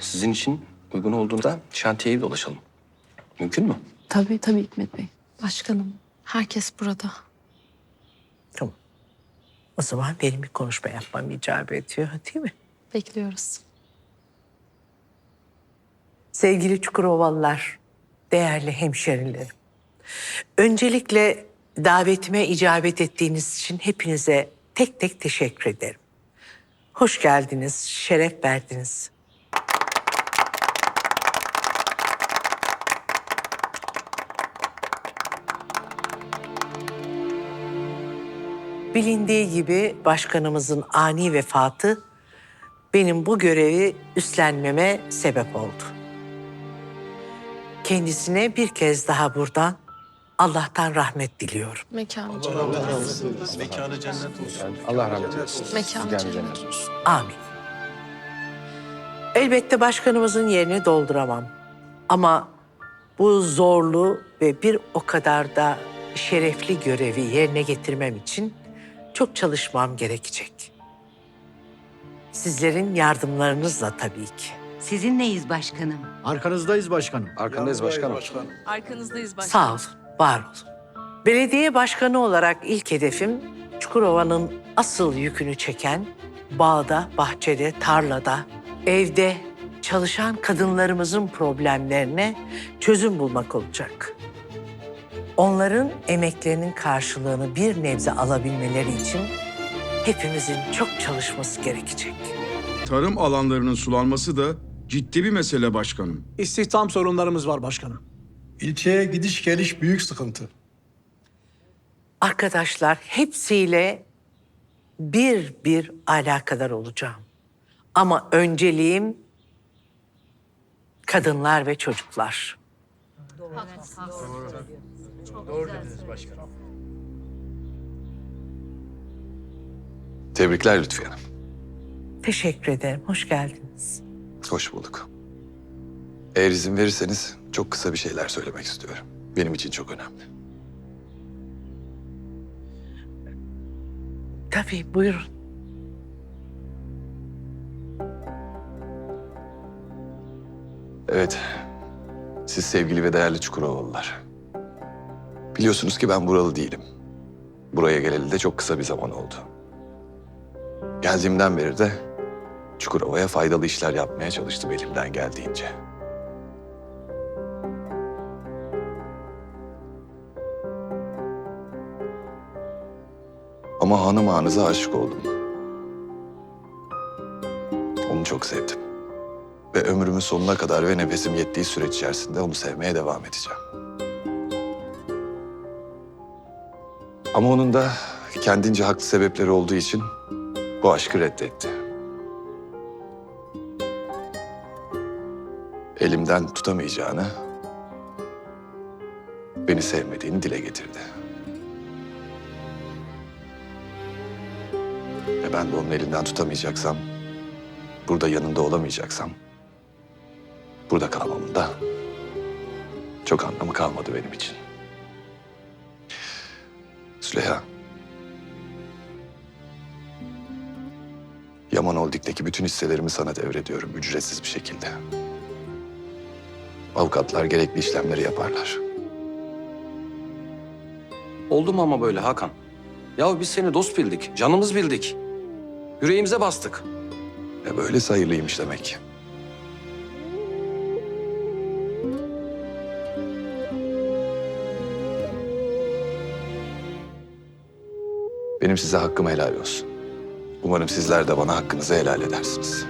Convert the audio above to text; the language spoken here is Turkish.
sizin için uygun olduğunda şantiyeyi dolaşalım. Mümkün mü? Tabii tabii Hikmet Bey. Başkanım, herkes burada. Tamam. O zaman benim bir konuşma yapmam icap ediyor değil mi? Bekliyoruz. Sevgili Çukurovalılar, değerli hemşerilerim. Öncelikle davetime icabet ettiğiniz için hepinize tek tek teşekkür ederim. Hoş geldiniz, şeref verdiniz. Bilindiği gibi başkanımızın ani vefatı benim bu görevi üstlenmeme sebep oldu. Kendisine bir kez daha buradan Allah'tan rahmet diliyorum. Mekanı Allah rahmet eylesin. Mekanı cennet. Amin. Elbette başkanımızın yerini dolduramam. Ama bu zorlu ve bir o kadar da şerefli görevi yerine getirmem için çok çalışmam gerekecek. Sizlerin yardımlarınızla tabii ki. Sizinleyiz başkanım. Arkanızdayız başkanım. Arkandayız başkanım. Arkanızdayız başkanım. Sağ olun, var olun. Belediye başkanı olarak ilk hedefim Çukurova'nın asıl yükünü çeken bağda, bahçede, tarlada, evde çalışan kadınlarımızın problemlerine çözüm bulmak olacak. Onların emeklerinin karşılığını bir nebze alabilmeleri için hepimizin çok çalışması gerekecek. Tarım alanlarının sulanması da ciddi bir mesele başkanım. İstihdam sorunlarımız var başkanım. İlçeye gidiş geliş büyük sıkıntı. Arkadaşlar hepsiyle bir bir alakadar olacağım. Ama önceliğim kadınlar ve çocuklar. Tebrikler Lütfiye Hanım. Teşekkür ederim. Hoş geldiniz. Hoş bulduk. Eğer izin verirseniz çok kısa bir şeyler söylemek istiyorum. Benim için çok önemli. Tabii buyurun. Evet, siz sevgili ve değerli Çukurovalılar. Biliyorsunuz ki ben buralı değilim. Buraya geleli de çok kısa bir zaman oldu. Geldiğimden beri de Çukurova'ya faydalı işler yapmaya çalıştım elimden geldiğince. Ama hanım ağanıza aşık oldum. Onu çok sevdim. Ve ömrümün sonuna kadar ve nefesim yettiği süreç içerisinde onu sevmeye devam edeceğim. Ama onun da kendince haklı sebepleri olduğu için bu aşkı reddetti. Elimden tutamayacağını, beni sevmediğini dile getirdi. Ve ben de onun elinden tutamayacaksam, burada yanında olamayacaksam, burada kalmamın da çok anlamı kalmadı benim için. Süleyha. Yaman Holding'deki bütün hisselerimi sana devrediyorum ücretsiz bir şekilde. Avukatlar gerekli işlemleri yaparlar. Oldu mu ama böyle Hakan? Ya biz seni dost bildik, canımız bildik. Yüreğimize bastık. E böyle sayılıymış demek ki. Benim size hakkım helal olsun. Umarım sizler de bana hakkınızı helal edersiniz.